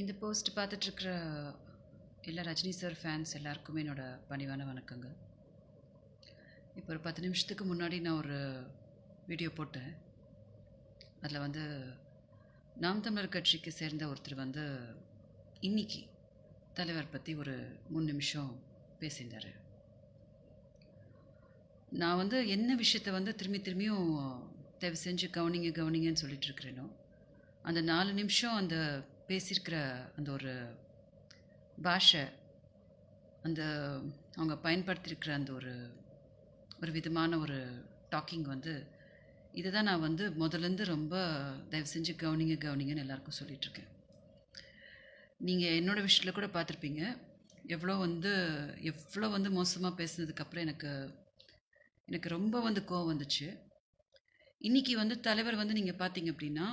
இந்த போஸ்ட் பார்த்துட்ருக்குற எல்லா Rajini sir fans எல்லாருக்குமே என்னோடய பணிவான வணக்கங்க இப்போ ஒரு பத்து நிமிஷத்துக்கு முன்னாடி நான் ஒரு வீடியோ போட்டேன். அதில் வந்து நாம் தமிழர் கட்சிக்கு சேர்ந்த ஒருத்தர் வந்து இன்னைக்கு தலைவர் பற்றி ஒரு மூணு நிமிஷம் பேசியிருந்தார். நான் வந்து என்ன விஷயத்த வந்து திரும்பி திரும்பியும் தயவு செஞ்சு கவனிங்க கவனிங்கன்னு சொல்லிட்டு இருக்கிறேனோ அந்த நாலு நிமிஷம் அந்த பேசியிருக்கிற அந்த ஒரு பாஷை அந்த அவங்க பயன்படுத்தியிருக்கிற அந்த ஒரு ஒரு விதமான ஒரு டாக்கிங் வந்து இதை தான் நான் வந்து முதலேருந்து ரொம்ப தயவு செஞ்சு கவனிங்க கவனிங்கன்னு எல்லாருக்கும் சொல்லிகிட்ருக்கேன் நீங்கள் என்னோடய விஷயத்தில் கூட பார்த்துருப்பீங்க. எவ்வளோ வந்து எவ்வளோ வந்து மோசமாக பேசினதுக்கப்புறம் எனக்கு எனக்கு ரொம்ப வந்து கோவம் வந்துச்சு. இன்னைக்கு வந்து தலைவர் வந்து நீங்கள் பார்த்தீங்க அப்படின்னா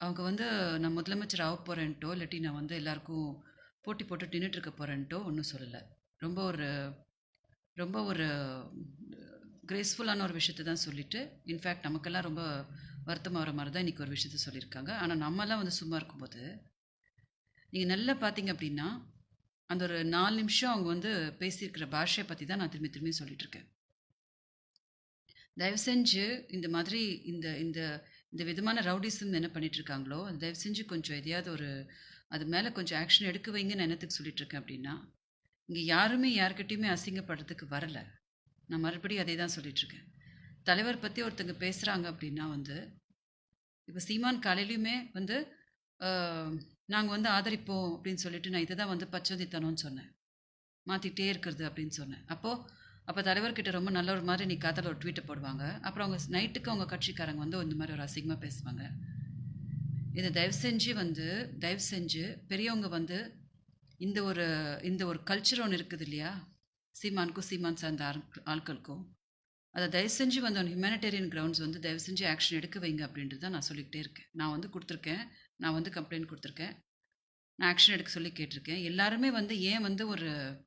அவங்க வந்து நான் முதலமைச்சர் ஆக போகிறேன்ட்டோ இல்லாட்டி நான் வந்து எல்லாருக்கும் போட்டி போட்டு நின்றுட்டு இருக்க போகிறேன்ட்டோ ஒன்றும் சொல்லலை. ரொம்ப ஒரு ரொம்ப ஒரு கிரேஸ்ஃபுல்லான ஒரு விஷயத்தை தான் சொல்லிட்டு இன்ஃபேக்ட் நமக்கெல்லாம் ரொம்ப வருத்தமாக வர மாதிரி தான் இன்றைக்கி ஒரு விஷயத்த சொல்லியிருக்காங்க. ஆனால் நம்மலாம் வந்து சும்மா இருக்கும்போது நீங்கள் நல்லா பார்த்தீங்க அப்படின்னா அந்த ஒரு நாலு நிமிஷம் அவங்க வந்து பேசியிருக்கிற பாஷையை பற்றி தான் நான் திரும்பி திரும்பி சொல்லிகிட்ருக்கேன் தயவு செஞ்சு இந்த மாதிரி இந்த இந்த இந்த விதமான ரவுடிசம் என்ன பண்ணிட்டு இருக்காங்களோ தயவு செஞ்சு கொஞ்சம் எதையாவது ஒரு அது மேலே கொஞ்சம் ஆக்ஷன் எடுக்க வைங்கன்னு என்னத்துக்கு சொல்லிட்டு இருக்கேன் அப்படின்னா இங்கே யாருமே யார்கிட்டயுமே அசிங்கப்படுறதுக்கு வரல. நான் மறுபடியும் அதே தான் சொல்லிட்டு இருக்கேன் தலைவர் பற்றி ஒருத்தங்க பேசுகிறாங்க அப்படின்னா வந்து இப்போ சீமான் காலையிலையுமே வந்து நாங்கள் வந்து ஆதரிப்போம் அப்படின்னு சொல்லிட்டு நான் இதை தான் வந்து பச்சோதித்தனம்னு சொன்னேன். மாற்றிக்கிட்டே இருக்கிறது அப்படின்னு சொன்னேன். அப்போது அப்போ தலைவர்கிட்ட ரொம்ப நல்ல ஒரு மாதிரி நீ காத்தால் ஒரு ட்வீட்டை போடுவாங்க. அப்புறம் அவங்க நைட்டுக்கு அவங்க கட்சிக்காரங்க வந்து இந்த மாதிரி ஒரு அசிங்கமாக பேசுவாங்க. இதை தயவு செஞ்சு வந்து தயவு செஞ்சு பெரியவங்க வந்து இந்த ஒரு இந்த ஒரு கல்ச்சர் ஒன்று இருக்குது இல்லையா? சீமானுக்கும் சீமான் சார்ந்த ஆள்- ஆட்களுக்கும். அதை தயவு செஞ்சு வந்து அந்த ஹியூமனிடேரியன் கிரவுண்ட்ஸ் வந்து தயவு செஞ்சு ஆக்ஷன் எடுக்க வைங்க அப்படின்றது தான் நான் சொல்லிக்கிட்டே இருக்கேன். நான் வந்து கொடுத்துருக்கேன். நான் வந்து கம்ப்ளைண்ட் கொடுத்துருக்கேன். நான் ஆக்ஷன் எடுக்க சொல்லி கேட்டிருக்கேன். எல்லாருமே வந்து ஏன் வந்து ஒரு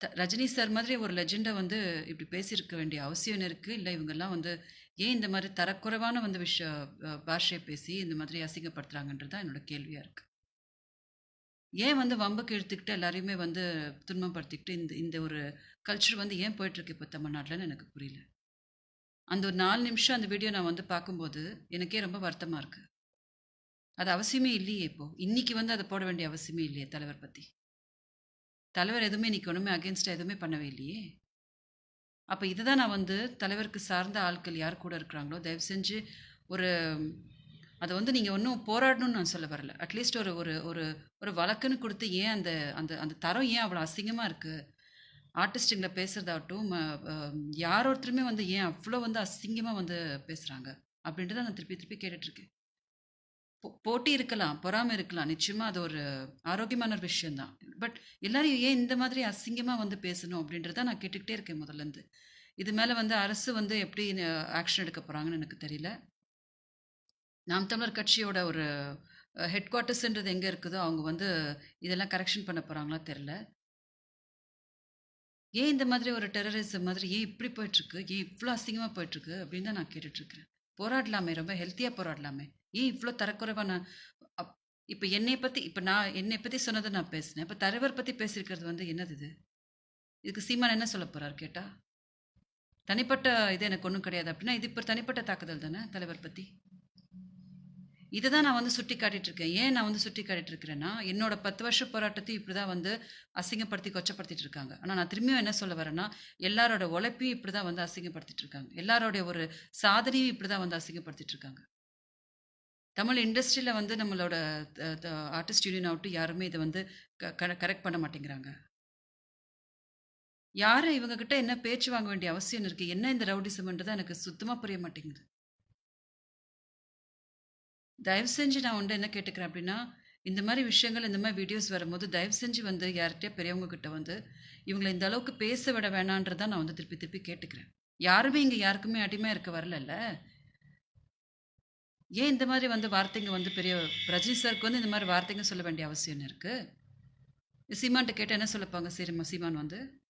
ரஜினி சார் மாதிரி ஒரு லெஜெண்டை வந்து இப்படி பேசியிருக்க வேண்டிய அவசியம் இருக்குது இல்லை இவங்கெல்லாம் வந்து ஏன் இந்த மாதிரி தரக்குறைவான வந்து விஷ பாஷையை பேசி இந்த மாதிரி அசிங்கப்படுத்துகிறாங்கன்றது தான் என்னோட கேள்வியாக இருக்குது ஏன் வந்து வம்புக்கு இழுத்துக்கிட்டு எல்லாரையுமே வந்து துன்பப்படுத்திக்கிட்டு இந்த இந்த ஒரு கல்ச்சர் வந்து ஏன் போயிட்டுருக்கு இப்போ தமிழ்நாட்டில்னு எனக்கு புரியல. அந்த ஒரு நாலு நிமிஷம் அந்த வீடியோ நான் வந்து பார்க்கும்போது எனக்கே ரொம்ப வருத்தமாக இருக்குது அது அவசியமே இல்லையே இப்போது இன்றைக்கி வந்து அதை போட வேண்டிய அவசியமே இல்லையே தலைவர் பற்றி தலைவர் எதுவுமே இன்றைக்கி ஒன்றுமே அகேன்ஸ்டாக எதுவுமே பண்ணவே இல்லையே? அப்போ இதை தான் நான் வந்து தலைவருக்கு சார்ந்த ஆட்கள் யார் கூட இருக்கிறாங்களோ தயவு செஞ்சு ஒரு அதை வந்து நீங்கள் ஒன்றும் போராடணும்னு நான் சொல்ல வரல. அட்லீஸ்ட் ஒரு ஒரு ஒரு ஒரு வழக்குன்னு கொடுத்து ஏன் அந்த அந்த அந்த தரம் ஏன் அவ்வளோ அசிங்கமாக இருக்குது ஆர்டிஸ்ட்டுங்களை பேசுகிறதாகட்டும் யார் ஒருத்தருமே வந்து ஏன் அவ்வளோ வந்து அசிங்கமாக வந்து பேசுகிறாங்க அப்படின்றத நான் திருப்பி திருப்பி கேட்டுட்ருக்கேன் போ போட்டி இருக்கலாம் பொறாமை இருக்கலாம். நிச்சயமாக அது ஒரு ஆரோக்கியமான ஒரு விஷயம்தான். பட் எல்லாரையும் ஏன் இந்த மாதிரி அசிங்கமாக வந்து பேசணும் அப்படின்றத நான் கேட்டுக்கிட்டே இருக்கேன் முதல்லேருந்து இது மேலே வந்து அரசு வந்து எப்படி ஆக்ஷன் எடுக்க போகிறாங்கன்னு எனக்கு தெரியல. நாம் தமிழர் கட்சியோட ஒரு ஹெட் குவார்ட்டர்ஸ்ன்றது எங்கே இருக்குதோ அவங்க வந்து இதெல்லாம் கரெக்ஷன் பண்ண போகிறாங்களா தெரில ஏன் இந்த மாதிரி ஒரு டெரரிசம் மாதிரி ஏன் இப்படி போயிட்டுருக்கு ஏன் இவ்வளோ அசிங்கமாக போயிட்டுருக்கு அப்படின்னு தான் நான் கேட்டுட்ருக்கிறேன் போராடலாமே ரொம்ப ஹெல்த்தியாக போராடலாமே. ஏன் இவ்வளோ தரக்குறைவான அப் இப்போ என்னை பற்றி இப்போ நான் என்னை பற்றி சொன்னதை நான் பேசினேன். இப்போ தலைவர் பற்றி பேசியிருக்கிறது வந்து என்னது இது? இதுக்கு சீமான் என்ன சொல்ல போகிறார் கேட்டால் தனிப்பட்ட இது எனக்கு ஒன்றும் கிடையாது. அப்படின்னா இது இப்போ தனிப்பட்ட தாக்குதல் தானே தலைவர் பற்றி இதை தான் நான் வந்து சுட்டி காட்டிட்டு இருக்கேன் ஏன் நான் வந்து சுட்டி காட்டிட்டு இருக்கிறேன்னா என்னோட பத்து வருஷ போராட்டத்தையும் இப்படி தான் வந்து அசிங்கப்படுத்தி கொச்சப்படுத்திட்டு இருக்காங்க ஆனால் நான் திரும்பியும் என்ன சொல்ல வரேன்னா எல்லாரோட உழைப்பையும் இப்படி தான் வந்து அசிங்கப்படுத்திட்டு இருக்காங்க எல்லாரோடைய ஒரு சாதனையும் இப்படி தான் வந்து அசிங்கப்படுத்திட்டு இருக்காங்க தமிழ் இண்டஸ்ட்ரியில் வந்து நம்மளோட ஆர்டிஸ்ட் யூனியன் ஆகட்டும் யாருமே இதை வந்து கரெக்ட் பண்ண மாட்டேங்கிறாங்க. யாரை இவங்க கிட்ட என்ன பேச்சு வாங்க வேண்டிய அவசியம் இருக்குது என்ன இந்த ரவுடிசம்ன்றது எனக்கு சுத்தமாக புரிய மாட்டேங்குது. தயவு செஞ்சு நான் உண்டு என்ன கேட்டுக்கிறேன் அப்படின்னா இந்த மாதிரி விஷயங்கள் இந்த மாதிரி வீடியோஸ் வரும்போது தயவு செஞ்சு வந்து யார்கிட்டயே பெரியவங்க கிட்ட வந்து இவங்களை இந்த அளவுக்கு பேச விட வேணான்றதை நான் வந்து திருப்பி திருப்பி கேட்டுக்கிறேன். யாருமே இங்கே யாருக்குமே அடிமையாக இருக்க வரலல்ல? ஏன் இந்த மாதிரி வந்து வார்த்தைங்க வந்து பெரிய ரஜினி சாருக்கு வந்து இந்த மாதிரி வார்த்தைங்க சொல்ல வேண்டிய அவசியம் இருக்குது சீமான்ட்ட கேட்டால் என்ன சொல்லப்பாங்க சீமா சீமான் வந்து?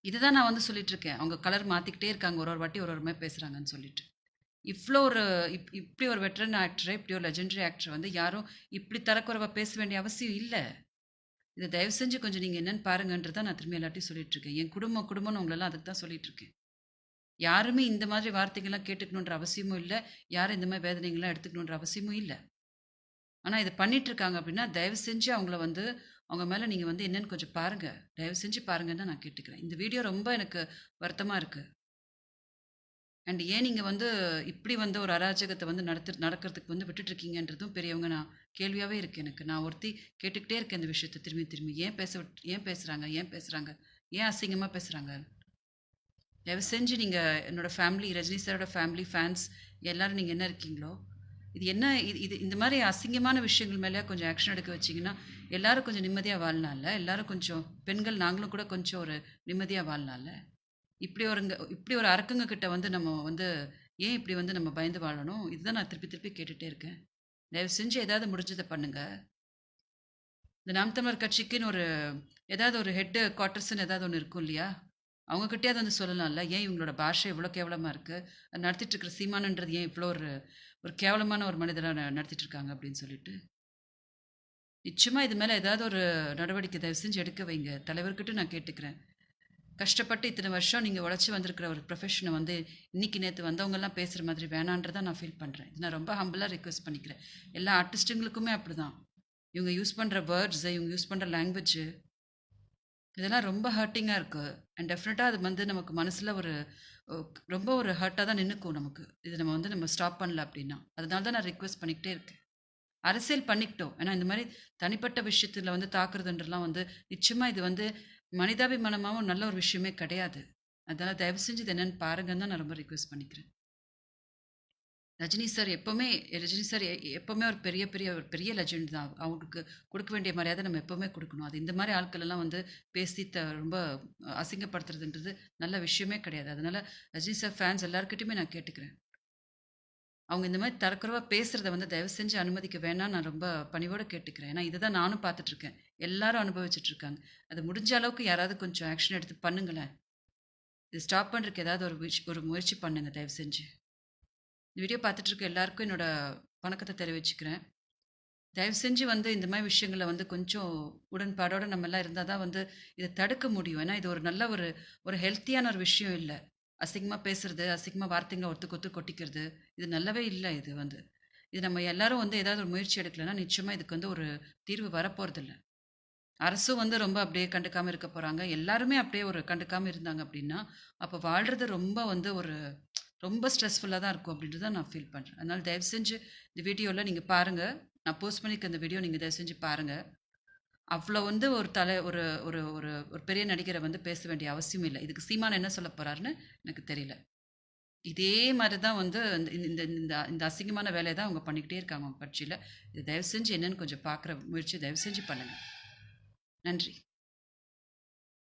இதுதான் நான் வந்து சொல்லிட்டு இருக்கேன். அவங்க கலர் மாற்றிக்கிட்டே இருக்காங்க. ஒரு ஒரு வாட்டி ஒரு ஒரு மாதிரி பேசுகிறாங்கன்னு சொல்லிட்டு. இவ்வளோ ஒரு இப் இப்படி ஒரு வெட்டரன் ஆக்டர், இப்படி ஒரு லெஜெண்டரி ஆக்டர் வந்து யாரும் இப்படி தரக்குறைவா பேச வேண்டிய அவசியம் இல்லை. இதை தயவு செஞ்சு கொஞ்சம் நீங்கள் என்னென்னு பாருங்கன்றது தான் நான் திரும்பி எல்லாத்தையும் சொல்லிட்டு இருக்கேன். என் குடும்பம் குடும்பம்னு உங்களெல்லாம் அதுக்கு தான் சொல்லிட்டுருக்கேன் யாருமே இந்த மாதிரி வார்த்தைகள்லாம் கேட்டுக்கணுன்ற அவசியமும் இல்லை. யாரும் இந்த மாதிரி வேதனைகள்லாம் எடுத்துக்கணுன்ற அவசியமும் இல்லை. ஆனால் இதை பண்ணிகிட்ருக்காங்க அப்படின்னா, தயவு செஞ்சு அவங்கள வந்து அவங்க மேலே நீங்கள் வந்து என்னென்னு கொஞ்சம் பாருங்கள் தயவு செஞ்சு பாருங்கன்னு நான் கேட்டுக்கிறேன். இந்த வீடியோ ரொம்ப எனக்கு வருத்தமாக இருக்குது அண்ட் ஏன் நீங்கள் வந்து இப்படி வந்து ஒரு அராஜகத்தை வந்து நடத்து நடக்கிறதுக்கு வந்து விட்டுட்ருக்கீங்கன்றதும் பெரியவங்க நான் கேள்வியாகவே இருக்கு எனக்கு. நான் ஒருத்தி கேட்டுக்கிட்டே இருக்கேன் இந்த விஷயத்தை திரும்பி திரும்பி. ஏன் பேச ஏன் பேசுகிறாங்க ஏன் பேசுகிறாங்க ஏன் அசிங்கமாக பேசுகிறாங்க தயவு செஞ்சு நீங்கள் என்னோடய ஃபேமிலி ரஜினி சாரோட ஃபேமிலி, ஃபேன்ஸ் எல்லோரும் நீங்கள் என்ன இருக்கீங்களோ, இது என்ன இது இது இந்த மாதிரி அசிங்கமான விஷயங்கள் மேலே கொஞ்சம் ஆக்ஷன் எடுக்க வச்சீங்கன்னா, எல்லாரும் கொஞ்சம் நிம்மதியாக வாழலாம்ல. எல்லாரும் கொஞ்சம் பெண்கள் நாங்களும் கூட கொஞ்சம் ஒரு நிம்மதியாக வாழலாம்ல. இப்படி ஒருங்க இப்படி ஒரு அரக்கங்க கிட்ட வந்து நம்ம வந்து ஏன் இப்படி வந்து நம்ம பயந்து வாழணும்? இதுதான் நான் திருப்பி திருப்பி கேட்டுட்டே இருக்கேன். தயவு செஞ்சு ஏதாவது முடிஞ்சதை பண்ணுங்க. இந்த நாம் தமிழர் கட்சிக்குன்னு ஒரு ஏதாவது ஒரு ஹெட்டு குவார்ட்டர்ஸ்ன்னு ஏதாவது ஒன்று இருக்கும் இல்லையா? அவங்ககிட்டேயாவது வந்து சொல்லலாம்ல. ஏன் இவங்களோட பாஷை இவ்வளோ கேவலமாக இருக்குது அது நடத்திட்டு இருக்கிற சீமானன்றது ஏன் இவ்வளோ ஒரு ஒரு கேவலமான ஒரு மனிதராக ந நடத்திட்டு இருக்காங்க அப்படின்னு சொல்லிட்டு. நிச்சயமாக இது மேலே ஏதாவது ஒரு நடவடிக்கை தயவு செஞ்சு எடுக்க வைங்க. தலைவர்கிட்ட நான் கேட்டுக்கிறேன். கஷ்டப்பட்டு இத்தனை வருஷம் நீங்கள் உழைச்சி வந்திருக்கிற ஒரு ப்ரொஃபஷனை வந்து இன்னைக்கு நேற்று வந்தவங்கெல்லாம் பேசுகிற மாதிரி வேணான்றதை நான் ஃபீல் பண்ணுறேன் இது நான் ரொம்ப ஹம்பிளாக ரிக்வெஸ்ட் பண்ணிக்கிறேன். எல்லா ஆர்டிஸ்ட்டுங்களுக்குமே அப்படிதான். இவங்க யூஸ் பண்ணுற வேர்ட்ஸு இவங்க யூஸ் பண்ணுற லாங்குவேஜ் இதெல்லாம் ரொம்ப ஹர்ட்டிங்காக இருக்குது அண்ட் டெஃபினட்டாக அது வந்து நமக்கு மனசில் ஒரு ரொம்ப ஒரு ஹர்ட்டாக தான் நின்னுக்கும் நமக்கு. இது நம்ம வந்து நம்ம ஸ்டாப் பண்ணல அப்படின்னா. அதனால தான் நான் ரிக்வெஸ்ட் பண்ணிக்கிட்டே இருக்கேன். அரசியல் பண்ணிக்கிட்டோம். ஏன்னா இந்த மாதிரி தனிப்பட்ட விஷயத்தில் வந்து தாக்குறதுன்றலாம் வந்து நிச்சயமாக இது வந்து மனிதாபிமானமாகவும் நல்ல ஒரு விஷயமே கிடையாது. அதனால் தயவு செஞ்சு இது என்னன்னு பாருங்கன்னு தான் நான் ரொம்ப ரிக்வெஸ்ட் பண்ணிக்கிறேன். ரஜினி சார் எப்பவுமே ரஜினி சார் எ எப்பவுமே ஒரு பெரிய பெரிய ஒரு பெரிய லெஜெண்ட் தான். அவங்களுக்கு கொடுக்க வேண்டிய மரியாதை நம்ம எப்பவுமே கொடுக்கணும் அது இந்த மாதிரி ஆட்கள் எல்லாம் வந்து பேசி த ரொம்ப அசிங்கப்படுத்துறதுன்றது நல்ல விஷயமே கிடையாது. அதனால் ரஜினி சார் ஃபேன்ஸ் எல்லாருக்கிட்டையுமே நான் கேட்டுக்கிறேன். அவங்க இந்த மாதிரி தரக்குறைவா பேசுகிறத வந்து தயவு செஞ்சு அனுமதிக்க வேணாம் நான் ரொம்ப பணிவோடு கேட்டுக்கிறேன். ஏன்னா இதுதான் நானும் பார்த்துட்ருக்கேன் எல்லாரும் அனுபவிச்சுட்டு இருக்காங்க. அது முடிஞ்ச அளவுக்கு யாராவது கொஞ்சம் ஆக்ஷன் எடுத்து பண்ணுங்களேன். இது ஸ்டாப் பண்ணுறதுக்கு ஏதாவது ஒரு ஒரு முயற்சி பண்ணுங்க தயவு செஞ்சு. இந்த வீடியோ பார்த்துட்ருக்க எல்லாருக்கும் என்னோட வணக்கத்த தெரிவிச்சுக்கிறேன். தயவு செஞ்சு வந்து இந்த மாதிரி விஷயங்களை வந்து கொஞ்சம் உடன்பாடோடு நம்ம எல்லாம் தான் வந்து இதை தடுக்க முடியும். ஏன்னா இது ஒரு நல்ல ஒரு ஒரு ஹெல்த்தியான ஒரு விஷயம் இல்லை அசிங்கமாக பேசுறது, அசிங்கமாக வார்த்தைங்க ஒத்துக்கு ஒத்து கொட்டிக்கிறது, இது நல்லாவே இல்லை இது வந்து. இது நம்ம எல்லாரும் வந்து ஏதாவது ஒரு முயற்சி எடுக்கலன்னா, நிச்சயமாக இதுக்கு வந்து ஒரு தீர்வு வரப்போகிறதில்ல அரசும் வந்து ரொம்ப அப்படியே கண்டுக்காமல் இருக்க போகிறாங்க எல்லாருமே அப்படியே ஒரு கண்டுக்காமல் இருந்தாங்க அப்படின்னா, அப்போ வாழ்றது ரொம்ப வந்து ஒரு ரொம்ப ஸ்ட்ரெஸ்ஃபுல்லாக தான் இருக்கும் அப்படின்ட்டு தான் நான் ஃபீல் பண்ணுறேன் அதனால் தயவு செஞ்சு இந்த வீடியோவில் நீங்கள் பாருங்கள் நான் போஸ்ட் பண்ணியிருக்க இந்த வீடியோ நீங்கள் தயவு செஞ்சு பாருங்கள் அவ்வளோ வந்து ஒரு தலை ஒரு ஒரு ஒரு ஒரு பெரிய நடிகரை வந்து பேச வேண்டிய அவசியம் இல்லை இதுக்கு சீமான் என்ன சொல்லப் போகிறாருன்னு எனக்கு தெரியல. இதே மாதிரி தான் வந்து இந்த இந்த இந்த இந்த அசிங்கமான வேலையை தான் அவங்க பண்ணிக்கிட்டே இருக்காங்க அவங்க கட்சியில் இது தயவு செஞ்சு என்னன்னு கொஞ்சம் பார்க்குற முயற்சி தயவு செஞ்சு பண்ணுங்கள் நன்றி.